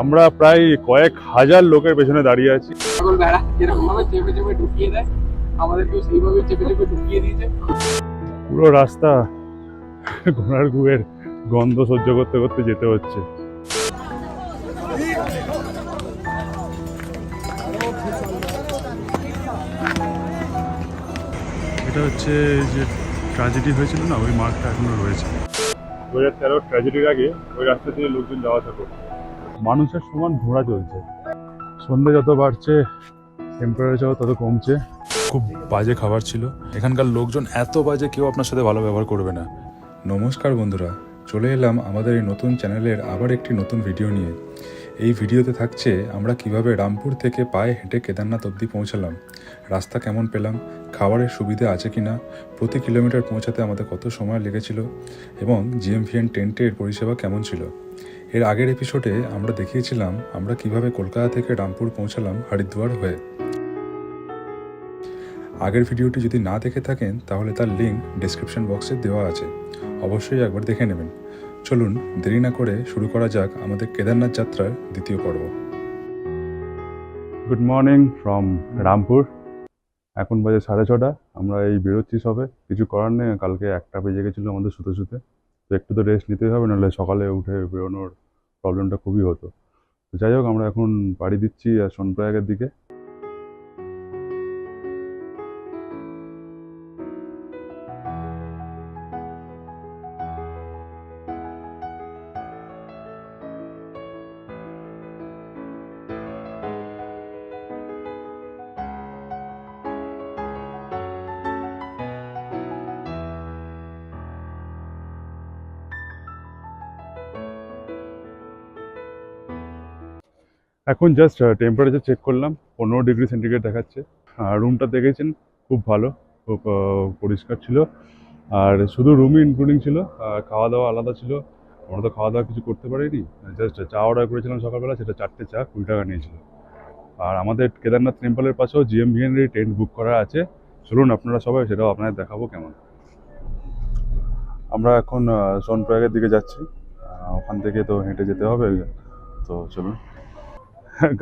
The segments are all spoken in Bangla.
আমরা প্রায় কয়েক হাজার লোকের পেছনে দাঁড়িয়ে আছি। পুরো রাস্তা ঘোড়ার গুয়ের গন্ধ সহ্য করতে করতে যেতে হচ্ছে। এটা হচ্ছে যে ট্র্যাজেডি হয়েছিল না ওই মার্কটা এখনও রয়েছে। দু হাজার তেরো ট্র্যাজেডির আগে ওই রাস্তা দিয়ে লোকজন যাওয়া আসা করতো মানুষের সমান ঘোড়া চলছে। সন্ধে যত বাড়ছে টেম্পারেচার তত কমছে। খুব বাজে খাবার ছিল। এখানকার লোকজন এত বাজে কেউ আপনার সাথে ভালো ব্যবহার করবে না। নমস্কার বন্ধুরা চলে এলাম আমাদের এই নতুন চ্যানেলের আবার একটি নতুন ভিডিও নিয়ে। এই ভিডিওতে থাকছে আমরা কীভাবে রামপুর থেকে পায়ে হেঁটে কেদারনাথ অবধি পৌঁছালাম। রাস্তা কেমন পেলাম, খাবারের সুবিধা আছে কিনা, প্রতি কিলোমিটার পৌঁছাতে আমাদের কত সময় লেগেছিল এবং জিএমভিএন টেন্টের পরিষেবা কেমন ছিল। এর আগের এপিসোডে আমরা দেখিয়েছিলাম আমরা কীভাবে কলকাতা থেকে রামপুর পৌঁছালাম হরিদ্বার হয়ে। আগের ভিডিওটি যদি না দেখে থাকেন, তাহলে তার লিঙ্ক ডেসক্রিপশন বক্সে দেওয়া আছে। অবশ্যই একবার দেখে নেবেন। চলুন, দেরি না করে শুরু করা যাক আমাদের কেদারনাথ যাত্রার দ্বিতীয় পর্ব। গুড মর্নিং ফ্রম রামপুর এখন বাজে সাড়ে ছটা, আমরা এই বেরোচ্ছি সবে। কিছু করার নেই, কালকে একটা বেজে গেছিল আমাদের শুতে শুতে। তো একটু তো রেস্ট নিতেই হবে, নাহলে সকালে উঠে বেরোনোর প্রবলেমটা খুবই হতো। তো যাই হোক, আমরা এখন পাড়ি দিচ্ছি আর সোনপ্রয়াগের দিকে। এখন জাস্ট টেম্পারেচার চেক করলাম, পনেরো ডিগ্রি সেন্টিগ্রেড দেখাচ্ছে। আর রুমটা দেখেছেন, খুব ভালো, খুব পরিষ্কার ছিল। আর শুধু রুমই ইনক্লুডিং ছিল খাওয়া দাওয়া আলাদা ছিল। আমরা তো খাওয়া দাওয়া কিছু করতে পারিনি। জাস্ট চা অর্ডার করেছিলাম সকালবেলা, সেটা চারটে চা, কুড়ি টাকা নিয়েছিল। আর আমাদের কেদারনাথ টেম্পলের পাশেও জিএমভিএন এর টেন্ট বুক করা আছে। চলুন আপনারা সবাই সেটাও আপনাদের দেখাবো কেমন। আমরা এখন সোনপ্রয়াগের দিকে যাচ্ছি। ওখান থেকে তো হেঁটে যেতে হবে। তো চলুন।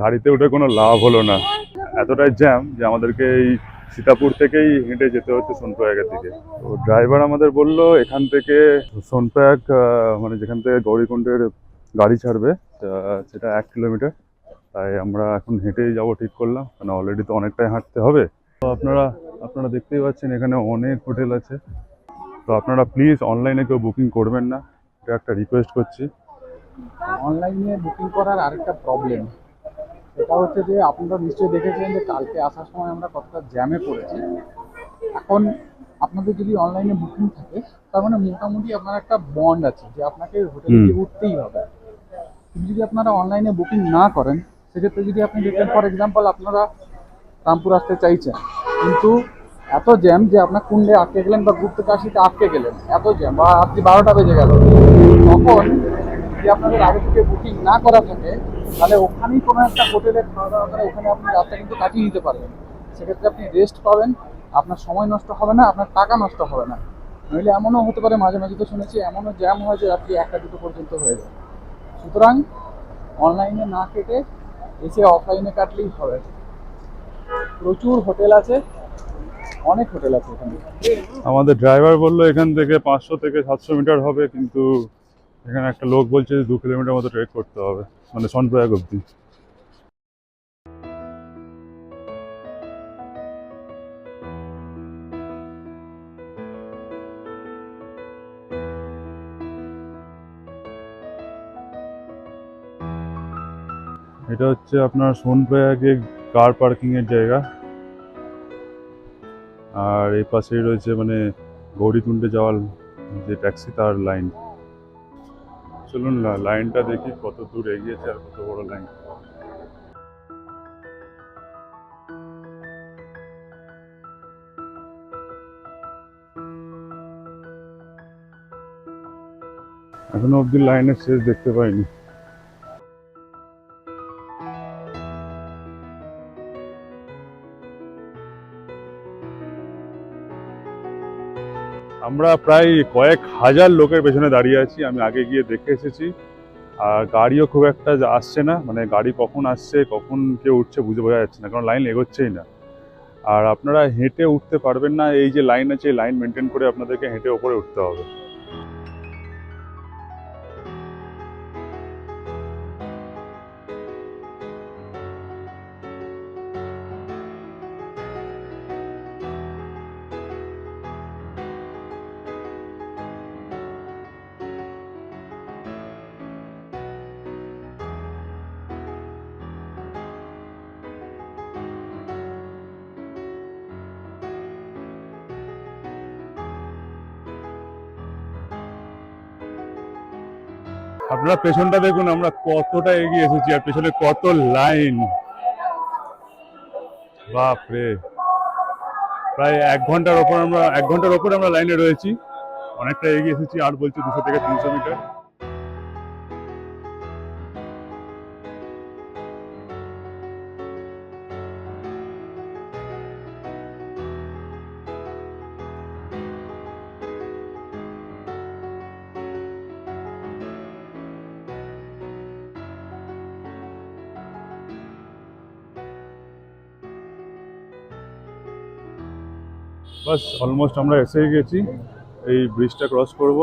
গাড়িতে উঠে কোনো লাভ হলো না। এতটাই জ্যাম যে আমাদেরকে এই সীতাপুর থেকেই হেঁটে যেতে হচ্ছে সোনপ্রয়াগের দিকে। তো ড্রাইভার আমাদের বলল, এখান থেকে সোনপ্রয়াগ মানে যেখান থেকে গৌরীকুণ্ডের গাড়ি ছাড়বে সেটা এক কিলোমিটার। তাই আমরা এখন হেঁটেই যাব ঠিক করলাম। কারণ অলরেডি তো অনেকটাই হাঁটতে হবে। তো আপনারা আপনারা দেখতেই পাচ্ছেন এখানে অনেক হোটেল আছে। তো আপনারা প্লিজ অনলাইনে কেউ বুকিং করবেন না। এটা একটা রিকোয়েস্ট করছি। অনলাইনে বুকিং করার আরেকটা প্রবলেম সেটা হচ্ছে যে আপনারা নিশ্চয়ই দেখেছেন যে কালকে আসার সময় আমরা কতটা জ্যামে পড়েছি এখন আপনাদের যদি অনলাইনে বুকিং থাকে তার মানে মোটামুটি আপনার একটা বন্ড আছে যে আপনাকে হোটেলে। গিয়ে উঠতেই হবে কিন্তু যদি আপনারা অনলাইনে বুকিং না করেন সেক্ষেত্রে যদি আপনি দেখেন ফর এক্সাম্পল আপনারা রামপুর আসতে চাইছেন কিন্তু এত জ্যাম যে আপনার কুন্ডে আটকে গেলেন বা গুপ্তকাশিতে আটকে গেলেন এত জ্যাম বা আপনি বারোটা বেজে গেল তখন যদি আপনাদের আগে থেকে বুকিং না করা থাকে তাহলে ওখানেই কোনো একটা হোটেলে খাওয়া দাওয়া করে ওখানে আপনি রাতটা কিন্তু কাটিয়ে নিতে পারবেন। সেক্ষেত্রে আপনি রেস্ট পাবেন, আপনার সময় নষ্ট হবে না, আপনার টাকা নষ্ট হবে না। নইলে এমনও হতে পারে, মাঝে মাঝে তো শুনেছি এমনও জ্যাম হয় যে রাত্রি একটা দুটো পর্যন্ত হয়ে যায়। সুতরাং অনলাইনে না কেটে এসে অফলাইনে কাটলেই হবে। প্রচুর হোটেল আছে, অনেক হোটেল আছে এখানে। আমাদের ড্রাইভার বলল এখান থেকে পাঁচশো থেকে সাতশো মিটার হবে, কিন্তু এখানে একটা লোক বলছে যে দু কিলোমিটার মতো ট্রেক করতে হবে। মানে সনপ্রয়াগ অব্দি এটা হচ্ছে আপনার সোনপ্রয়াগে কার পার্কিং এর জায়গা। আর এই পাশেই রয়েছে মানে গৌরীকুণ্ডে যাওয়ার যে ট্যাক্সি তার লাইন চলুন না, লাইনটা দেখি কত দূর এগিয়েছে আর কত বড় লাইন। এখনও অব্দি লাইনের শেষ দেখতে পাইনি। আমরা প্রায় কয়েক হাজার লোকের পেছনে দাঁড়িয়ে আছি, আমি আগে গিয়ে দেখে এসেছি। আর গাড়িও খুব একটা আসছে না মানে গাড়ি কখন আসছে, কখন কেউ উঠছে বুঝে বোঝা যাচ্ছে না, কারণ লাইন এগোচ্ছেই না। আর আপনারা হেঁটে উঠতে পারবেন না, এই যে লাইন আছে, এই লাইন মেনটেন করে আপনাদেরকে হেঁটে ওপরে উঠতে হবে। আপনারা পেছনটা দেখুন, আমরা কতটা এগিয়ে এসেছি আর পেছনে কত লাইন। বাপরে। প্রায় এক ঘণ্টার ওপর আমরা, এক ঘণ্টার ওপর আমরা লাইনে রয়েছি। অনেকটা এগিয়ে এসেছি, আর বলছি দুশো থেকে তিনশো মিটার। বাস অলমোস্ট আমরা এসে গেছি। এই ব্রিজটা ক্রস করব।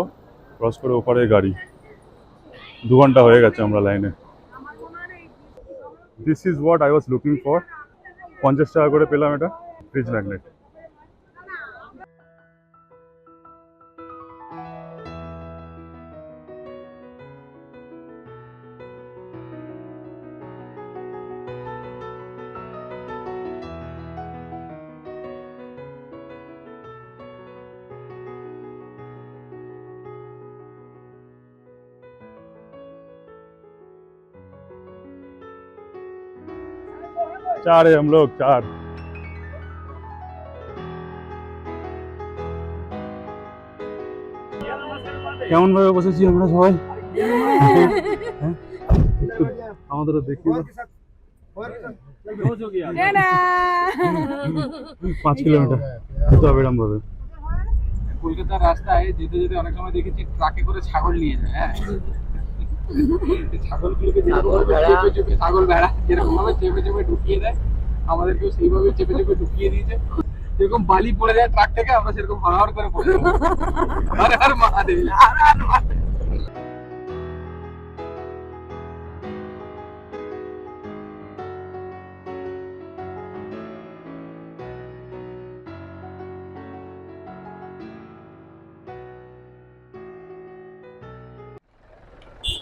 ক্রস করে ওপারে গাড়ি। দু ঘণ্টা হয়ে গেছে আমরা লাইনে this is what I was looking for পঞ্চাশ টাকা করে পেলাম এটা। ফ্রিজ ম্যাগনেট चार है हम लोग चार কেমন ভাবে বসেছি আমরা সবাই হ্যাঁ? একটু আমাদেরও দেখি না। পাঁচ কিলোমিটার যেতে হবে এরম ভাবে কলকাতার রাস্তায় যেতে যেতে অনেক সময় দেখেছি ট্রাকে করে ছাগল নিয়ে যায় হ্যাঁ এই ছাগলগুলোকে যেরকম ছাগল ভেড়া যেরকম ভাবে চেপে চেপে ঢুকিয়ে দেয় আমাদেরকেও সেইভাবে চেপে চেপে ঢুকিয়ে দিয়েছে যেরকম বালি পড়ে যায় ট্রাক থেকে আমরা সেরকম হরহর করে পড়ে যাব। হর হর মহাদেব হর আর মহাদেব।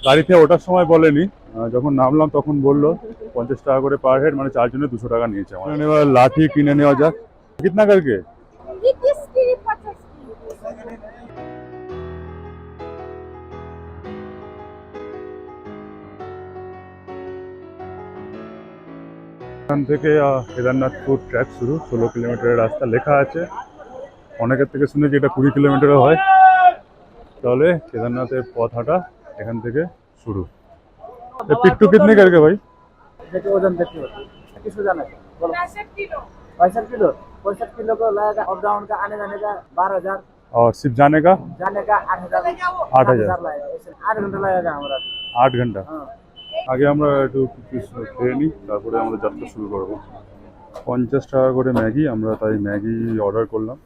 গাড়িতে ওঠার সময় বলেনি। যখন নামলাম তখন বলল পঞ্চাশ টাকা করে পার হেড মানে চারজনে দুশো টাকা নিয়েছে আমার লাঠি কিনে নেওয়া যাক। কিতনা কালকে এখান থেকে কেদারনাথপুর ট্র্যাক শুরু ষোলো কিলোমিটারের রাস্তা লেখা আছে। অনেকের থেকে শুনেছি এটা কুড়ি কিলোমিটারও হয়। তাহলে কেদারনাথের পথ হাঁটা এখান থেকে শুরু ये पिट्टू कितने करके भाई देखिए वजन देखिए किस वजन है बोलो पैंसठ किलो पैंसठ किलो पैंसठ किलो को लगेगा अप डाउन का आने जाने का बारह हजार और सिर्फ जाने का जाने का आठ हजार आठ हजार लगेगा ऐसे आठ घंटा लगेगा हमारा আট ঘন্টা हाँ আগে আমরা একটু কিছু খেয়ে নিই তারপরে আমরা যাত্রা শুরু করব পঞ্চাশ টাকা করে ম্যাগি আমরা তাই ম্যাগি অর্ডার করলাম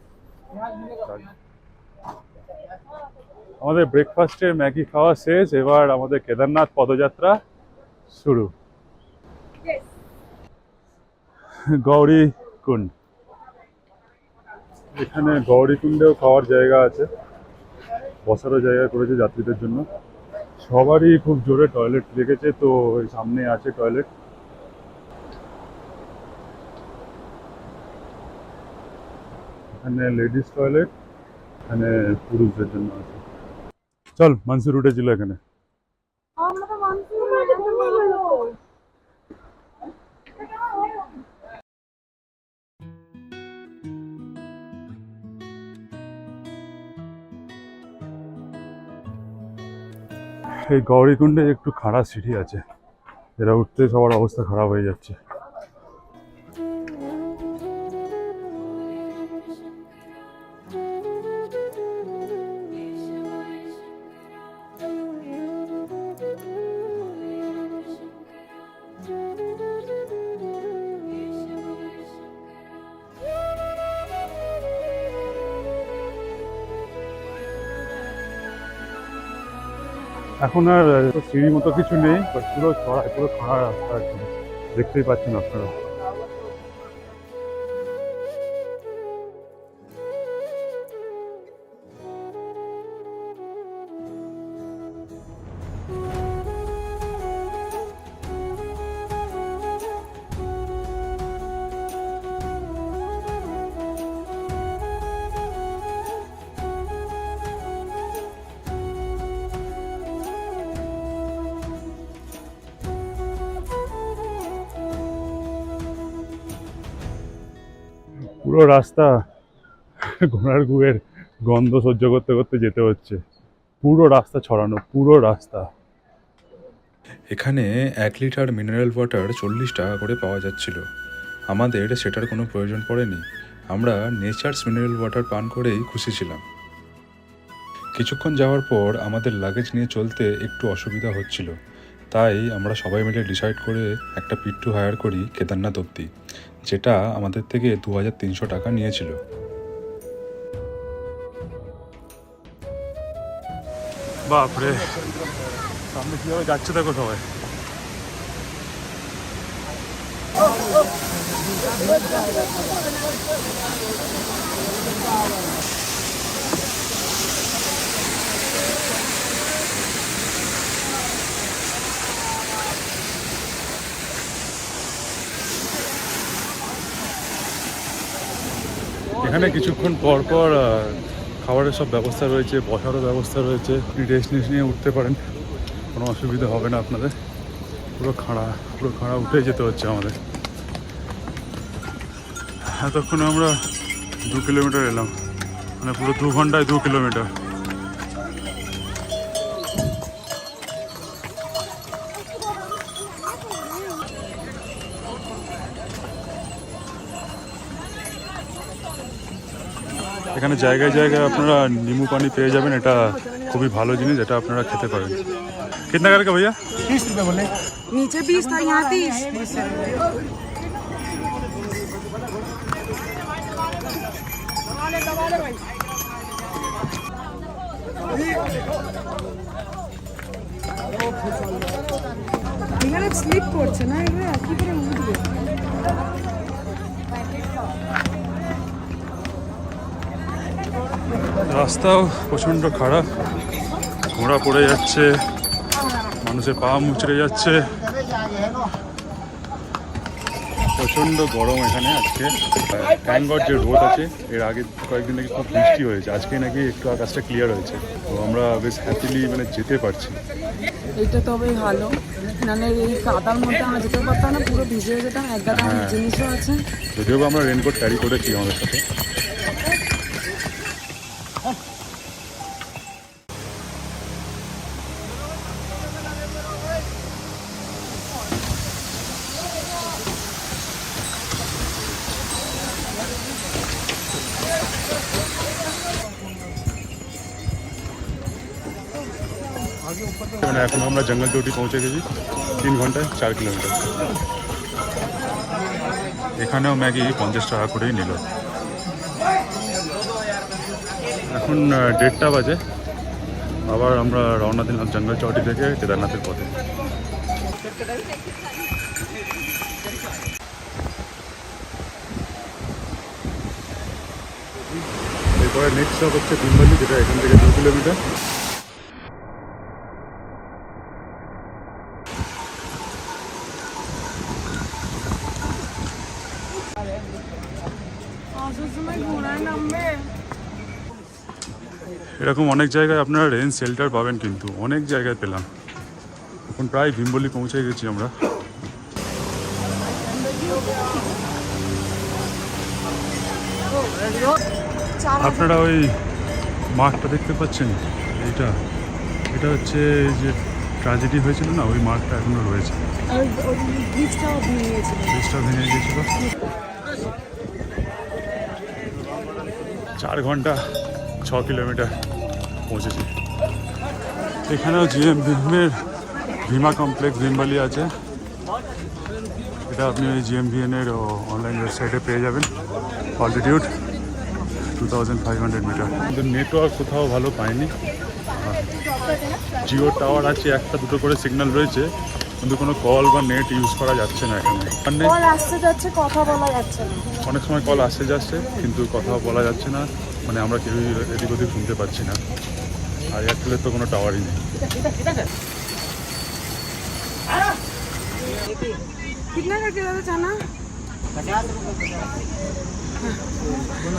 আমাদের ব্রেকফাস্টের ম্যাগি খাওয়া শেষ, এবার আমাদের কেদারনাথ পদযাত্রা শুরু। গৌরী কুণ্ড। এখানে গৌরী কুণ্ডেও খাওয়ার জায়গা আছে, বসারও জায়গা করেছে যাত্রীদের জন্য। সবারই খুব জোরে টয়লেট লেগেছে, তো সামনে আছে টয়লেট এখানে লেডিস টয়লেট এখানে পুরুষদের জন্য আছে। চল মানসি রুটে ছিল এখানে। এই গৌরীকুণ্ডে একটু খাড়া সিঁড়ি আছে। এরা উঠতে সবার অবস্থা খারাপ হয়ে যাচ্ছে। এখন আর সিঁড়ির সিঁড়ি মতো কিছু নেই পুরো চড়াই পুরো খাড়া রাস্তা দেখতেই পাচ্ছেন আপনারা। পুরো রাস্তা ঘোড়ার গুয়ের গন্ধ সহ্য করতে করতে যেতে হচ্ছে। পুরো রাস্তা ছড়ানো, পুরো রাস্তা। এখানে এক লিটার মিনারেল ওয়াটার চল্লিশ টাকা করে পাওয়া যাচ্ছিল। আমাদের সেটার কোনো প্রয়োজন পড়েনি। আমরা নেচার্স মিনারেল ওয়াটার পান করেই খুশি ছিলাম। কিছুক্ষণ যাওয়ার পর আমাদের লাগেজ নিয়ে চলতে একটু অসুবিধা হচ্ছিল। তাই আমরা সবাই মিলে ডিসাইড করে একটা পিট্টু হায়ার করি কেদারনাথ অব্দি, যেটা আমাদের থেকে দু হাজার তিনশো টাকা নিয়েছিল। বাপরে। সামনে কীভাবে যাচ্ছে দেখো সবাই। এখানে কিছুক্ষণ পর পর খাবারের সব ব্যবস্থা রয়েছে, বসারও ব্যবস্থা রয়েছে, রেস্ট নিয়ে উঠতে পারেন। কোনো অসুবিধা হবে না আপনাদের। পুরো খাঁড়া পুরো খাঁড়া উঠে যেতে হচ্ছে আমাদের। এতক্ষণ আমরা দু কিলোমিটার এলাম। মানে পুরো দু ঘন্টায় দু কিলোমিটার। এখানে জায়গায় জায়গায় আপনারা নিমু পানি পেয়ে যাবেন এটা খুবই ভালো জিনিস এটা আপনারা খেতে পারেন কিতনা কার কা ভাইয়া नीचे बीस था यहाँ तीस এখানে স্লিপ করছে না এগুলো কি করে উঠবে রাস্তাও প্রচণ্ড খারাপ। ঘোড়া পড়ে যাচ্ছে মানুষের পা মুচড়ে যাচ্ছে। প্রচণ্ড গরম এখানে আজকে। ট্যাঙ্গর যে রোড আছে এর আগে কয়েকদিন নাকি খুব বৃষ্টি হয়েছে। আজকে নাকি একটু আকাশটা ক্লিয়ার হয়েছে। তো আমরা বেশ হ্যাপিলি মানে যেতে পারছি। এইটা তবে ভালো। নাহলে এই কাদার মধ্যে আমরা যেতে পারতাম না পুরো ভিজে যেতাম। এক গাদা জিনিসও আছে। যদিও আমরা রেনকোট ক্যারি করেছি আমাদের সাথে। জঙ্গল চৌটি পৌঁছে গেছি। তিন ঘন্টায় চার কিলোমিটার। এখানেও ম্যাগি পঞ্চাশ টাকা করেই নিল। এখন দেড়টা বাজে। আবার আমরা রওনা দিলাম জঙ্গল চৌটি থেকে কেদারনাথের পথে। এরপরে নেক্সট স্টপ হচ্ছে বিম্বালি যেটা এখান থেকে দু কিলোমিটার আসার সময় ঘোড়ায় নামবে এরকম অনেক জায়গায় আপনারা রেঞ্জ শেল্টার পাবেন কিন্তু, অনেক জায়গায় পেলাম। এখন প্রায় ভিম্বলি পৌঁছে গেছি আমরা। আপনারা ওই মাঠটা দেখতে পাচ্ছেন? এইটা, এটা হচ্ছে যে ট্র্যাজেডি হয়েছিল না? ওই মাঠটা এখনও রয়েছে। ভেঙে চার ঘণ্টা, ছ কিলোমিটার। পৌঁছেছি। এখানেও জিএম ভীমের ভীমা কমপ্লেক্স ভীমবালি আছে। এটা আপনি ওই জিএম ভিএনের অনলাইন ওয়েবসাইটে পেয়ে যাবেন। Altitude two thousand five hundred metre কিন্তু নেটওয়ার্ক কোথাও ভালো পাইনি। জিও টাওয়ার আছে একটা দুটো করে সিগন্যাল রয়েছে। কিন্তু কোনো কল বা নেট ইউজ করা যাচ্ছে না এখানে। মানে কল আসতে যাচ্ছে কথা বলা যাচ্ছে না। অনেক সময় কল আসে যাচ্ছে কিন্তু কথা বলা যাচ্ছে না। মানে আমরা কেউই এদিক ওদিক শুনতে পাচ্ছি না আর এয়ারটেলের তো কোনো টাওয়ারই নেই कितना का किलो था चना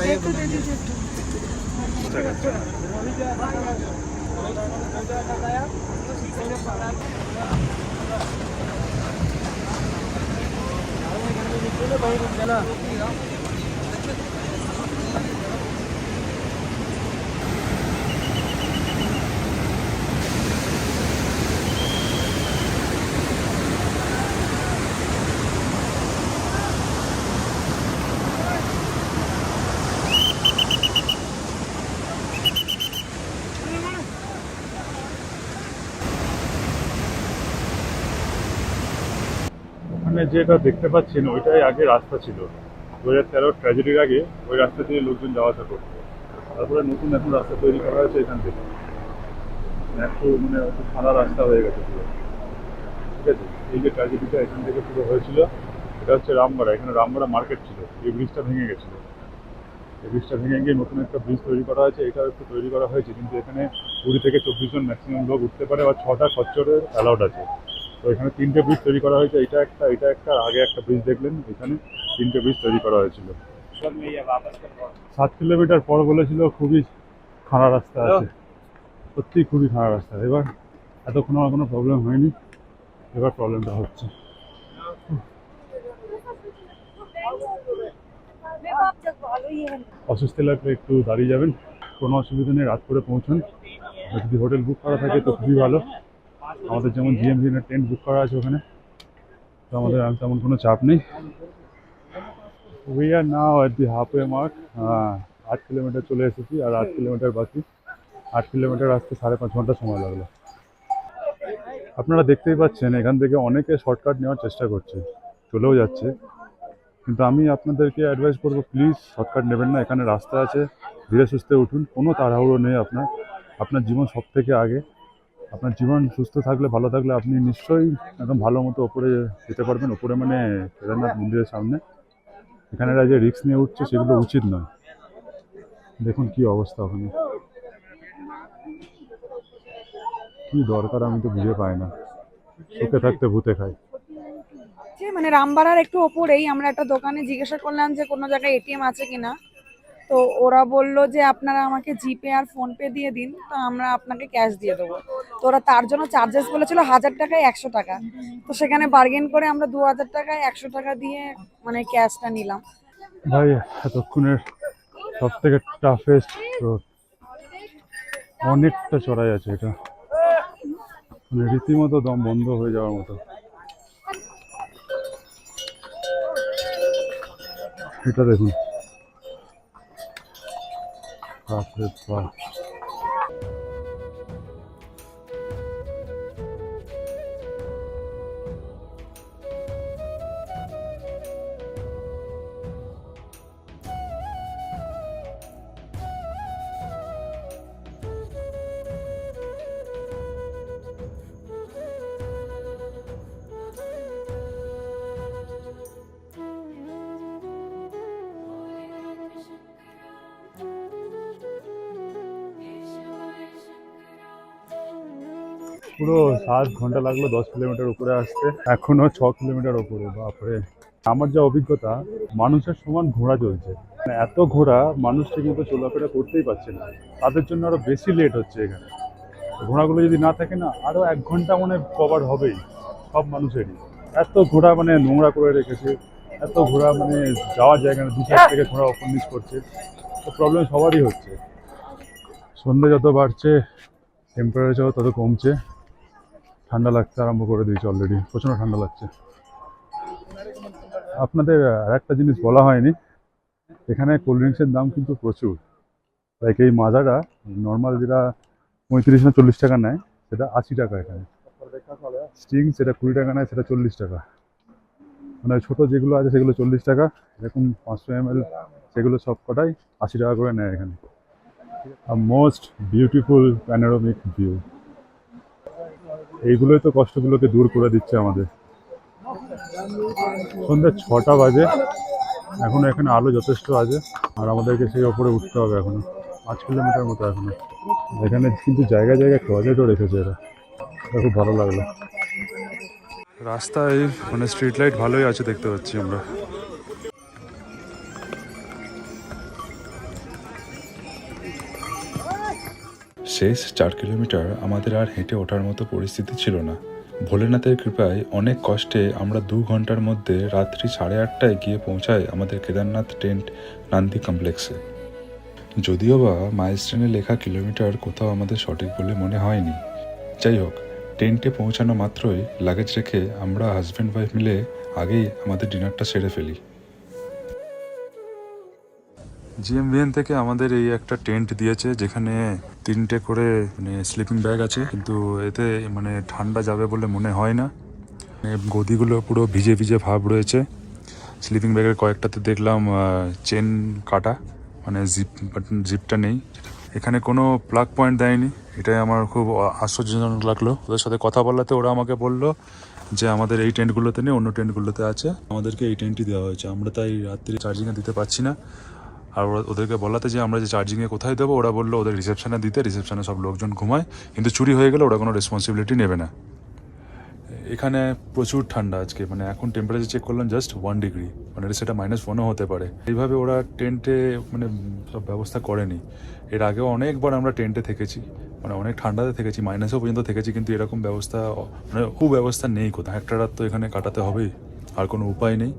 एक এখানে যেটা দেখতে পাচ্ছেন, ওইটাই আগে রাস্তা ছিল। দু হাজার তেরোর ট্র্যাজেডির আগে ওই রাস্তা দিয়ে লোকজন যাওয়া আসা করতো। তারপরে নতুন এখন রাস্তা তৈরি করা হয়েছে এখান থেকে। একটু মানে খারাপ মানে রাস্তা হয়ে গেছে পুরো। ঠিক আছে? এই যে ট্র্যাজেডিটা এখান থেকে পুরো হয়েছিল, এটা হচ্ছে রামগড়া এখানে রামগড়া মার্কেট ছিল। এই ব্রিজটা ভেঙে গেছিল। এই ব্রিজটা ভেঙে গিয়ে নতুন একটা ব্রিজ তৈরি করা হয়েছে। এটাও একটু তৈরি করা হয়েছে, কিন্তু এখানে কুড়ি থেকে চব্বিশ জন ম্যাক্সিমাম লোক উঠতে পারে বা ছটা খচ্চরের অ্যালাউড আছে। তো এখানে তিনটে ব্রিজ তৈরি করা হয়েছে। এটা একটা এটা একটা আগে একটা ব্রিজ দেখলেন, এখানে তিনটে ব্রিজ তৈরি করা হয়েছিল। সাত কিলোমিটার পর বলেছিল, খুবই খারাপ রাস্তা আছে। সত্যি খুবই খারাপ রাস্তা। এবার এতক্ষণ আমার কোনো প্রবলেম হয়নি। এবার প্রবলেমটা হচ্ছে। অসুস্থ লাগলে একটু দাঁড়িয়ে যাবেন। কোনো অসুবিধা নেই রাত করে পৌঁছান যদি হোটেল বুক করা থাকে, তো খুবই ভালো। আমাদের যেমন জিএমভি টেন্ট বুক করা আছে ওখানে, তো আমাদের আর তেমন কোনো চাপ নেই। We are now at the half halfway mark আট কিলোমিটার চলে এসেছি আর আট কিলোমিটার বাকি। আট কিলোমিটার আসতে সাড়ে পাঁচ ঘণ্টা সময় লাগল। আপনারা দেখতেই পাচ্ছেন, এখান থেকে অনেকে শর্টকাট নেওয়ার চেষ্টা করছে, চলেও যাচ্ছে। কিন্তু আমি আপনাদেরকে অ্যাডভাইস করব প্লিজ শর্টকাট নেবেন না। এখানে রাস্তা আছে, ধীরে সুস্থে উঠুন, কোনো তাড়াহুড়ো নেই আপনার। আপনার জীবন সব থেকে আগে। আপনার জীবন সুস্থ থাকলে, ভালো থাকলে আপনি নিশ্চয়ই একদম ভালো মতো ওপরে যেতে পারবেন। ওপরে মানে কেদারনাথ মন্দিরের সামনে। এখানে যে রিস্ক নিয়ে উঠছে সেগুলো উচিত নয়। দেখুন কি অবস্থা ওখানে। কি দরকার আমি তো বুঝে পাই না। সুখে থাকতে ভূতে খাই। মানে রামবাড়ার একটু ওপরেই আমরা একটা দোকানে জিজ্ঞাসা করলাম যে কোনো জায়গায় এটিএম আছে কিনা। তো ওরা বলল যে, আপনারা আমাকে জিপে আর ফোন পে দিয়ে দিন, তো আমরা আপনাকে ক্যাশ দিয়ে দেবো। তো ওরা তার জন্য চার্জেস বলেছিল হাজার টাকায় একশো টাকা। তো সেখানে বার্গেন করে আমরা দু হাজার টাকায় একশো টাকা দিয়ে মানে ক্যাশটা নিলাম। ভাই এতক্ষণের সব থেকে টাফেস্ট রোড অনেকটা চড়াই আছে এটা। মানে রীতিমতো দম বন্ধ হয়ে যাওয়ার মতো। এটা দেখুন। বাপরে পুরো সাত ঘণ্টা লাগল দশ কিলোমিটার উপরে আসতে। এখনও ছ কিলোমিটার উপরে, বাপরে। আমার যা অভিজ্ঞতা, মানুষের সমান ঘোড়া চলছে। মানে এত ঘোড়া মানুষ ঠিকমতো চলাফেরা করতেই পারছে না। তাদের জন্য আরও বেশি লেট হচ্ছে এখানে। ঘোড়াগুলো যদি না থাকে না, আরও এক ঘণ্টা মানে কভার হবেই, সব মানুষেরই। এত ঘোড়া মানে নোংরা করে রেখেছে। এত ঘোড়া মানে যাওয়ার জায়গা না, দু থেকে ঘোড়া ওপর নিচ করছে। তো প্রবলেম সবারই হচ্ছে। সন্ধ্যে যত বাড়ছে টেম্পারেচারও তত কমছে। ঠান্ডা লাগতে আরম্ভ করে দিয়েছে অলরেডি প্রচণ্ড ঠান্ডা লাগছে। আপনাদের আর একটা জিনিস বলা হয়নি, এখানে কোল্ড ড্রিঙ্কসের দাম কিন্তু প্রচুর। লাইক এই মাজাটা নর্মাল যেটা পঁয়ত্রিশ না চল্লিশ টাকা নেয়, সেটা আশি টাকা এখানে। স্টিং সেটা কুড়ি টাকা নেয়, সেটা চল্লিশ টাকা। মানে ছোটো যেগুলো আছে, সেগুলো চল্লিশ টাকা, এরকম পাঁচশো এম এল সেগুলো সব কটাই আশি টাকা করে নেয় এখানে। মোস্ট বিউটিফুল প্যানোরামিক ভিউ এইগুলোই তো কষ্টগুলোকে দূর করে দিচ্ছে আমাদের। সন্ধ্যা ছটা বাজে। এখনও এখানে আলো যথেষ্ট আছে। আর আমাদেরকে সেই ওপরে উঠতে হবে এখনও। পাঁচ কিলোমিটার মতো এখনও। এখানে কিন্তু জায়গায় জায়গায় টয়লেটও রেখেছে এরা। খুব ভালো লাগল। রাস্তায় মানে স্ট্রিট লাইট ভালোই আছে দেখতে পাচ্ছি আমরা। শেষ চার কিলোমিটার আমাদের আর হেঁটে ওঠার মতো পরিস্থিতি ছিল না। ভোলেনাথের কৃপায় অনেক কষ্টে আমরা দু ঘণ্টার মধ্যে রাত্রি সাড়ে আটটায় গিয়ে পৌঁছাই আমাদের কেদারনাথ টেন্ট নান্দি কমপ্লেক্সে। যদিও বা মাইলস্টোনে লেখা কিলোমিটার কোথাও আমাদের সঠিক বলে মনে হয়নি। যাই হোক, টেন্টে পৌঁছানো মাত্রই লাগেজ রেখে আমরা হাজব্যান্ড ওয়াইফ মিলে আগেই আমাদের ডিনারটা সেরে ফেলি। জিএমভিএন থেকে আমাদের এই একটা টেন্ট দিয়েছে, যেখানে তিনটে করে মানে স্লিপিং ব্যাগ আছে। কিন্তু এতে মানে ঠান্ডা যাবে বলে মনে হয় না। মানে গদিগুলো পুরো ভিজে ভিজে ভাব রয়েছে। স্লিপিং ব্যাগের কয়েকটাতে দেখলাম চেন কাটা মানে জিপ জিপটা নেই। এখানে কোনো প্লাগ পয়েন্ট দেয়নি। এটাই আমার খুব আশ্চর্যজনক লাগল। ওদের সাথে কথা বলাতে ওরা আমাকে বলল যে, আমাদের এই টেন্টগুলোতে নেই, অন্য টেন্টগুলোতে আছে। আমাদেরকে এই টেন্টটি দেওয়া হয়েছে। আমরা তাই রাত্রি চার্জিংয়ে দিতে পারছি না। আর ওদেরকে বলাতে যে আমরা যে চার্জিংয়ে কোথায় দেবো, ওরা বলল ওদের রিসেপশনে দিতে রিসেপশনে সব লোকজন ঘুমায়, কিন্তু চুরি হয়ে গেলে ওরা কোনো রেসপন্সিবিলিটি নেবে না। এখানে প্রচুর ঠান্ডা আজকে মানে এখন টেম্পারেচার চেক করলাম জাস্ট ওয়ান ডিগ্রি মানে সেটা মাইনাস ওয়ানও হতে পারে। এইভাবে ওরা টেন্টে মানে সব ব্যবস্থা করেনি। এর আগেও অনেকবার আমরা টেন্টে থেকেছি মানে অনেক ঠান্ডাতে থেকেছি মাইনাসও পর্যন্ত থেকেছি, কিন্তু এরকম ব্যবস্থা মানে খুব ব্যবস্থা নেই কোথাও। একটা রাত তো এখানে কাটাতে হবেই, আর কোনো উপায় নেই।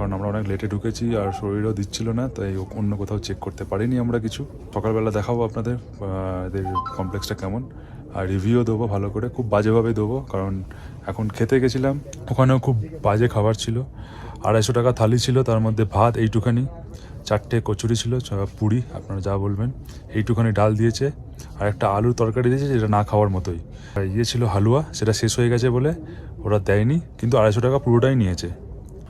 কারণ আমরা অনেক লেটে ঢুকেছি আর শরীরও দিচ্ছিল না, তাই অন্য কোথাও চেক করতে পারিনি আমরা কিছু। সকালবেলা দেখাবো আপনাদের এদের কমপ্লেক্সটা কেমন। আর রিভিউ দেবো ভালো করে, খুব বাজেভাবে দেবো, কারণ এখন খেতে গেছিলাম, ওখানেও খুব বাজে খাবার ছিল। আড়াইশো টাকা থালি ছিল, তার মধ্যে ভাত এইটুখানি, চারটে কচুরি ছিল পুরি, আপনারা যা বলবেন, এইটুখানি ডাল দিয়েছে, আর একটা আলুর তরকারি দিয়েছে, যেটা না খাওয়ার মতোই। আর ইয়ে ছিল হালুয়া, সেটা শেষ হয়ে গেছে বলে ওরা দেয়নি, কিন্তু আড়াইশো টাকা পুরোটাই নিয়েছে।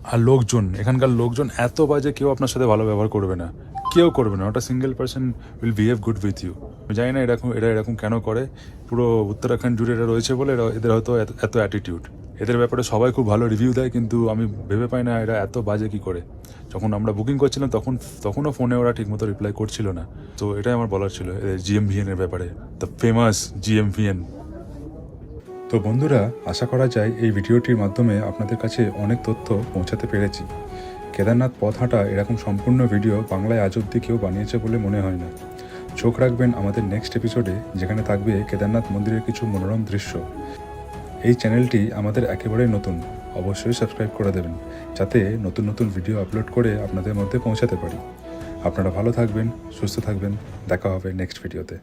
আর লোকজন, এখানকার লোকজন এত বাজে কেউ আপনার সাথে ভালো ব্যবহার করবে না। কেউ করবে না ওটা single person will behave good with you জানি না এরকম, এরা এরকম কেন করে। পুরো উত্তরাখণ্ড জুড়ে এরা রয়েছে বলে এরা, এদের হয়তো এত- অ্যাটিটিউড এদের ব্যাপারে সবাই খুব ভালো রিভিউ দেয়, কিন্তু আমি ভেবে পাই না এরা এত বাজে কি করে। যখন আমরা বুকিং করছিলাম, তখন, তখনও ফোনে ওরা ঠিকমতো রিপ্লাই করছিল না। তো এটাই আমার বলার ছিল জিএমভিএন এর ব্যাপারে। দ্য ফেমাস জিএমভিএন তো বন্ধুরা, আশা করা যায় এই ভিডিওটির মাধ্যমে আপনাদের কাছে অনেক তথ্য পৌঁছাতে পেরেছি। কেদারনাথ পথ হাঁটা এরকম সম্পূর্ণ ভিডিও বাংলায় আজ অব্দি কেউ বানিয়েছে বলে মনে হয় না। চোখ রাখবেন আমাদের নেক্সট এপিসোডে যেখানে থাকবে কেদারনাথ মন্দিরের কিছু মনোরম দৃশ্য। এই চ্যানেলটি আমাদের একেবারেই নতুন। অবশ্যই সাবস্ক্রাইব করে দেবেন, যাতে নতুন নতুন ভিডিও আপলোড করে আপনাদের মধ্যে পৌঁছাতে পারি। আপনারা ভালো থাকবেন, সুস্থ থাকবেন। দেখা হবে নেক্সট ভিডিওতে